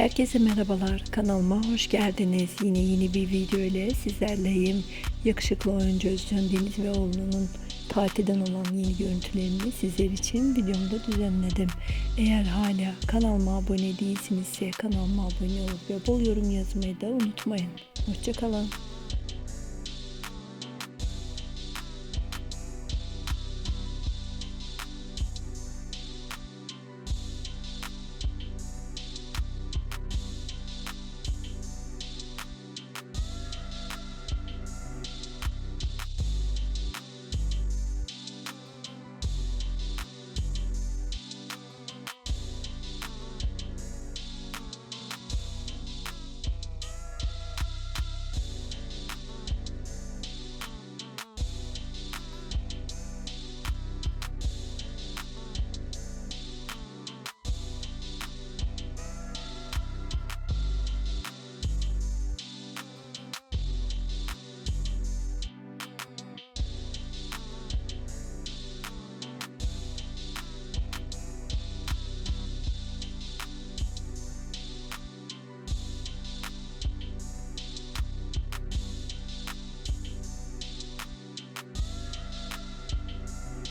Herkese merhabalar. Kanalıma hoş geldiniz. Yine yeni bir video ile sizlerleyim. Yakışıklı oyuncu Özcan Deniz ve oğlunun tatilden olan yeni görüntülerini sizler için videomda düzenledim. Eğer hala kanalıma abone değilsinizse kanalıma abone olup ve bol yorum yazmayı da unutmayın. Hoşçakalın.